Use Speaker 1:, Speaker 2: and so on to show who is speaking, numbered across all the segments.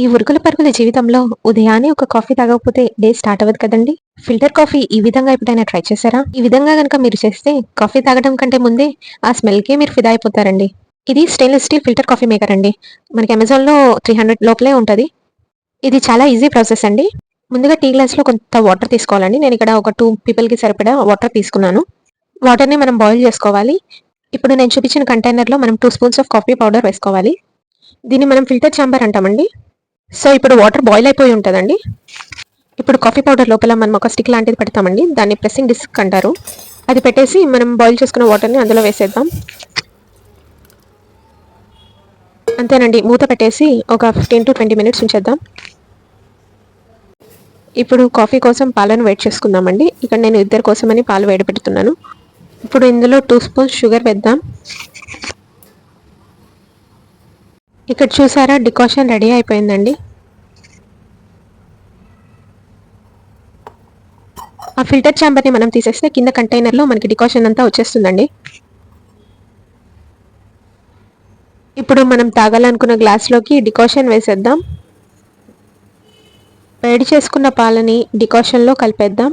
Speaker 1: ఈ ఉరుకుల పరుగుల జీవితంలో ఉదయాన్నే ఒక కాఫీ తాగకపోతే డే స్టార్ట్ అవ్వదు కదండి? ఫిల్టర్ కాఫీ ఈ విధంగా ఎప్పుడైనా ట్రై చేశారా? ఈ విధంగా కనుక మీరు చేస్తే కాఫీ తాగడం కంటే ముందే ఆ స్మెల్కే మీరు ఫిదా అయిపోతారండి. ఇది stainless steel filter coffee maker అండి. మనకి అమెజాన్లో త్రీ హండ్రెడ్ లోపలే ఉంటుంది. ఇది చాలా ఈజీ ప్రాసెస్ అండి. ముందుగా టీ గ్లాస్లో కొంత వాటర్ తీసుకోవాలండి. నేను ఇక్కడ ఒక టూ పీపుల్కి సరిపడా వాటర్ తీసుకున్నాను. వాటర్ని మనం బాయిల్ చేసుకోవాలి. ఇప్పుడు నేను చూపించిన కంటైనర్లో మనం two spoons of coffee powder వేసుకోవాలి. దీన్ని మనం ఫిల్టర్ ఛాంబర్ అంటామండి. సో ఇప్పుడు వాటర్ బాయిల్ అయిపోయి ఉంటుందండి. ఇప్పుడు కాఫీ పౌడర్ లోపల మనం ఒక స్టిక్ లాంటిది పెడతామండి. దాన్ని ప్రెస్సింగ్ డిస్క్ అంటారు. అది పెట్టేసి మనం బాయిల్ చేసుకున్న వాటర్ని అందులో వేసేద్దాం. అంతేనండి. మూత పెట్టేసి ఒక ఫిఫ్టీన్ టు ట్వంటీ మినిట్స్ ఉంచేద్దాం. ఇప్పుడు కాఫీ కోసం పాలను వేడి చేసుకుందామండి. ఇక్కడ నేను ఇద్దరి కోసమని పాలు వేడి పెడుతున్నాను. ఇప్పుడు ఇందులో టూ స్పూన్స్ షుగర్ వేద్దాం. ఇక్కడ చూసారా? డికాషన్ రెడీ అయిపోయిందండి. ఆ ఫిల్టర్ ఛాంబర్ని మనం తీసేస్తే కింద కంటైనర్లో మనకి డికాషన్ అంతా వచ్చేస్తుందండి. ఇప్పుడు మనం తాగాలనుకున్న గ్లాస్లోకి డికాషన్ వేసేద్దాం. వేడి చేసుకున్న పాలని డికాషన్లో కలిపేద్దాం.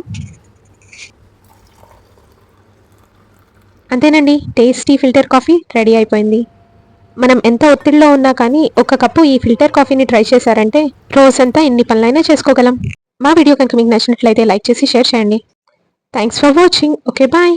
Speaker 1: అంతేనండి. టేస్టీ ఫిల్టర్ కాఫీ రెడీ అయిపోయింది. మనం ఎంత ఒత్తిడిలో ఉన్నా కానీ ఒక కప్పు ఈ ఫిల్టర్ కాఫీని ట్రై చేశారంటే రోజంతా ఎన్ని పనులైనా చేసుకోగలం. మా వీడియో కనుక మీకు నచ్చినట్లయితే లైక్ చేసి షేర్ చేయండి. Thanks for watching okay bye